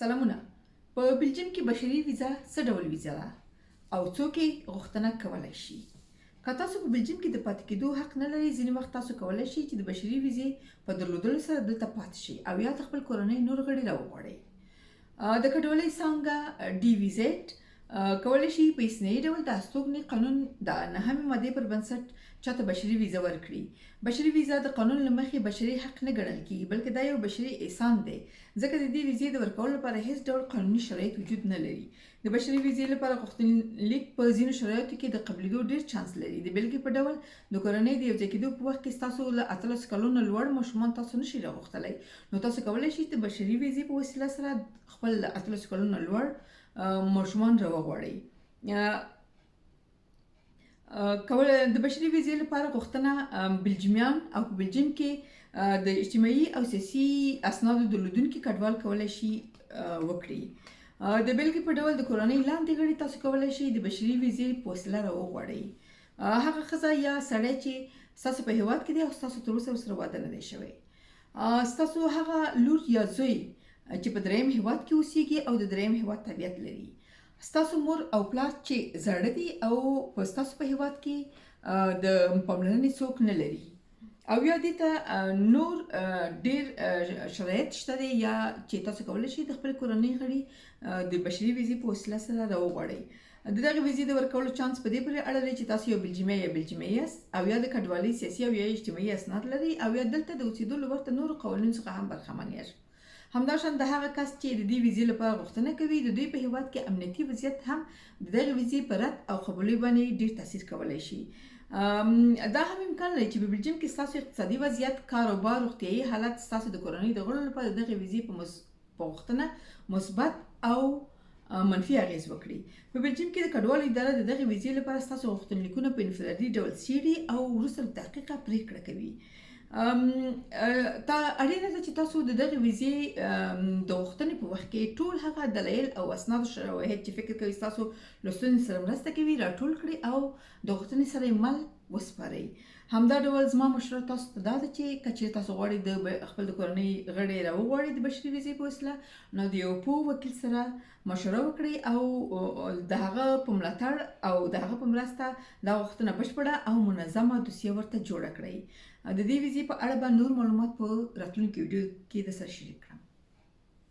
سلامونه په بلجیم کې بشري ویزا څه ډول ویزا ده؟ او څوک یې غوښتنه کولای شي؟ که تاسو په بلجیم کې د پاتې کېدو حق نه لرئ ځینې وخت تاسو کولای شئ چې د بشري ویزې په درلودلو سره دلته پاتې شئ او یا خپل کورنۍ نور غړي راوغواړئ د کډوالۍ څانګه ډي ویزټ کولای شي په اسنایي ډول د استوګنې قانون د نهمې مادې پر بنسټ چاته بشري ویزه ورکړي. بشري ویزه د قانون له مخې بشري حق نه ګڼل کیږي بلکې دا یو بشري احسان دی. ځکه د دې ویزې د ورکولو لپاره هیڅ ډول قانوني شرایط وجود نه لري. د بشري ویزې لپاره غوښتنلیک په ځینو شرایطو کې د قبلېدو ډیر چانس لري. د بېلګې په ډول د کورنۍ د یوځای کېدو په وخت کې تاسو له اتلس کلونو لوړ ماشومان تاسو نشئ راغوښتلی. نو تاسو کولی شئ د بشري ویزې په وسیله سره خپل اتلس کلونو لوړ ماشومان آه، کول د بشري ویزې لپاره غوښتنه آم، بلجیمیان او په بلجیم کې د اجتماعي او سیاسي اسنادو درلودونکي کډوال کولای شي وکړي. د بلګې په ډول د کورنۍ لاندې غړي تاسو کولای شئ د بشري ویزې په وسیله راوغواړئ آه، هغه ښځه یا سړی چې ستاسو په هیواد کې دی او ستاسو تر اوسه ورسره واده نه دی شوی. آه، ستاسو هغه لور یا زوی چې په دریم هیواد کې اوسېږي او د دریم هیواد طبیعت لري ستاسو مور او پلار چې زړه دي او په ستاسو په هیواد کې د پاملرنې څوک نه لري او یا دې ته نور آه، شرایط شته یا چې تاسو کولی شئ د خپل کورنۍ غړي د بشري ویزې په وسیله سره راوغواړئ د دغه ویزې د ورکولو چانس په دې پورې اړه لري چې تاسو یو بلجیمي یا بلجیمي یاست او یا د کډوالۍ سیاسي او یا اجتماعي اسناد لري او یا دلته د اوسېدو له ورته نورو قوانینو څخه هم برخمن یاست همداشان د هغه کس چې د دې ویزې لپاره غوښتنه کوي د دوی په هیواد کې امنیتي وضعیت هم د دغه ویزې په رد او قبولۍ باندې ډیر تاثیر کولی شي. دا هم امکان لري چې په بلجیم کې ستاسو اقتصادي وضعیت کاروبار روغتیایي حالت ستاسو د کورنۍ د غړو لپاره دغه ویزې په مس- غوښتنه مثبت او منفي اغیز وکړي. په بلجیم کې د کډوالو اداره د دغه ویزې لپاره ستاسو غوښتنلیکونه په انفرادي ډول څېړي او وروسته له تحقیقه پریکړه کوي تا اړینه ده چې تاسو د دغه ویزې د غوښتنې په وخت کې ټول هغه دلایل او اسناد او شواهد چې فکر کوي تاسو لوستونکو سره مرسته کوي راټول کړئ او د غوښتنې سره مل وسپارئ همدا ډول زما مشوره تاسو ته دا ده چې کچې تاسو غواړئ د خپل د کورنۍ غړي راوغواړئ د بشري ویزې په وسیله نو د یو پوه وکیل سره مشوره وکړئ او د هغه په ملاتړ او د هغه په مرسته دا غوښتنه بشپړه او منظمه دوسیه ورته جوړه کړئ. د دې ویزې په اړه به نور معلومات په راتلونکي ویډیو کې د سره شریک کړم